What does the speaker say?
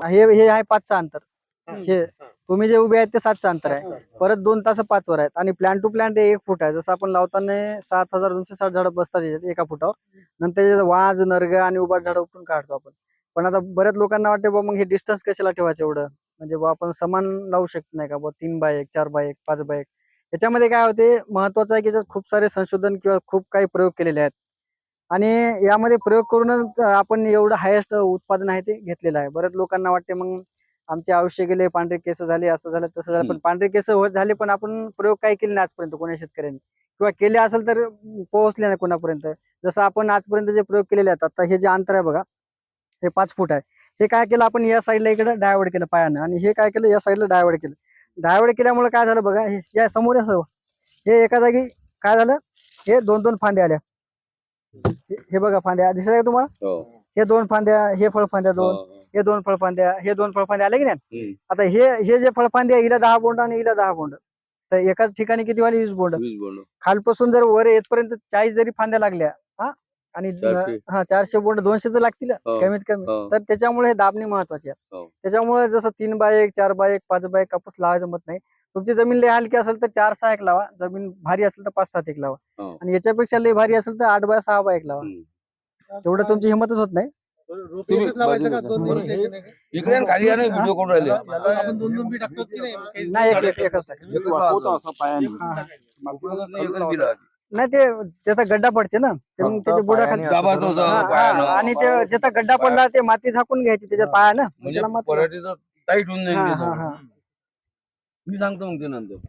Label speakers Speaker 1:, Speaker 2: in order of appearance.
Speaker 1: हे हे आहे पाचचं अंतर. हे. तुम्ही जे उभे आहेत ते सातचं अंतर आहे. परत दोन तास पाच वर आहेत. आणि प्लॅन टू प्लॅन एक फूट आहे. जसं आपण लावताना सात हजार दोनशे साठ झाडं बसतात याच्यात एका फुटावर. नंतर वाज नरग आणि उभाट झाडं उपटून काढतो आपण. पण आता बऱ्याच लोकांना वाटते बा मग हे डिस्टन्स कशाला ठेवायचं एवढं? म्हणजे बा आपण समान लावू शकत नाही का? बा तीन बाय एक चार बाय एक पाच बाय एक. याच्यामध्ये काय होते महत्वाचं आहे की याच्यात खूप सारे संशोधन किंवा खूप काही प्रयोग केलेले आहेत. आणि यामध्ये प्रयोग करूनच आपण एवढं हायेस्ट उत्पादन आहे ते घेतलेलं आहे. बऱ्याच लोकांना वाटते मग आमचे आयुष्य गेले पांढरे केस झाले असं झालं तसं झालं. पण पांढरे केस होत झाले पण आपण प्रयोग काही केले नाही आजपर्यंत कोणा शेतकऱ्यांनी? किंवा केले असेल तर पोहोचले नाही कोणापर्यंत? जसं आपण आजपर्यंत जे प्रयोग केलेले आहेत आता हे जे अंतर आहे बघा हे पाच फूट आहे. हे काय केलं आपण या साईडला इकडे डायवर्ड केलं पायानं. आणि हे काय केलं या साईडला डायवर्ड केलं. डायवर्ड केल्यामुळे काय झालं बघा हे या समोर या सर्व हे एका जागी काय झालं? हे दोन दोन फांद्या आल्या. हे- हे बघा फांद्या दिसत का तुम्हाला
Speaker 2: हो
Speaker 1: हे दोन फांद्या हे फळफांद्या दोन
Speaker 2: हो.
Speaker 1: हे दोन फळफांद्या हे दोन फळफांद्या आले की नाही
Speaker 2: हम्म.
Speaker 1: आता हे हे जे फळफांदे आहे, हिला दहा बोंड आणि हिला दहा बोंड तर एकाच ठिकाणी किती वाली वीस बोंड
Speaker 2: वीस बोंड.
Speaker 1: खालपासून जर वर येतपर्यंत चाळीस जरी फांद्या लागल्या हा आणि
Speaker 2: चारशे.
Speaker 1: हा चारशे बोंड दोनशे तर लागतील
Speaker 2: हो.
Speaker 1: कमीत कमी
Speaker 2: हो.
Speaker 1: तर त्याच्यामुळे हे दाबणी महत्वाची आहे
Speaker 2: हो.
Speaker 1: त्याच्यामुळे जसं तीन बाय एक चार बाय एक पाच बाय एक कापूस लावायचं जमत नाही तुमची जमीन लय हलकी असेल तर चार सहा एक लावा जमीन भारी असेल तर पाच सात एक लावा
Speaker 2: हो.
Speaker 1: आणि याच्यापेक्षा लय भारी असेल तर आठ बाय सहा बाय एक लावा
Speaker 2: हम्म.
Speaker 1: तेवढं तुमची हिंमतच होत नाही
Speaker 3: रोप
Speaker 2: तुम्ही
Speaker 3: एकच लावायचं का
Speaker 2: बाजूला
Speaker 3: दोन
Speaker 1: बसा.
Speaker 3: दोन द्यायचे नाही का?
Speaker 2: इकडे आणि खाली या ना व्हिडिओ करून राहिले
Speaker 3: याला आपण दोन दोन बी टाकतो की नाही काही
Speaker 1: नाही एक-
Speaker 3: झाडं
Speaker 1: एक- एकच टाका.
Speaker 2: एकच लावतो.
Speaker 1: हा.
Speaker 2: उपयोगच नाही, एकच दिला.
Speaker 1: नाही ते त्याचा गड्डा पडते ना ते मग
Speaker 3: फक्त
Speaker 1: त्याच्या बुडा खाली
Speaker 3: पायाने
Speaker 2: दाबाचं होतं,
Speaker 1: हा,
Speaker 2: पायानं.
Speaker 1: हा, आणि ते ज्याचा गड्डा पडला ते माती झाकून घ्यायची त्याच्या पायानं मग
Speaker 2: म्हणजे
Speaker 1: त्याला माती
Speaker 2: पराठीचं टाईट होऊन
Speaker 1: हा,
Speaker 2: जाईल
Speaker 1: हा,
Speaker 2: ते.
Speaker 1: हा.
Speaker 2: मी सांगतो मग ते नंतर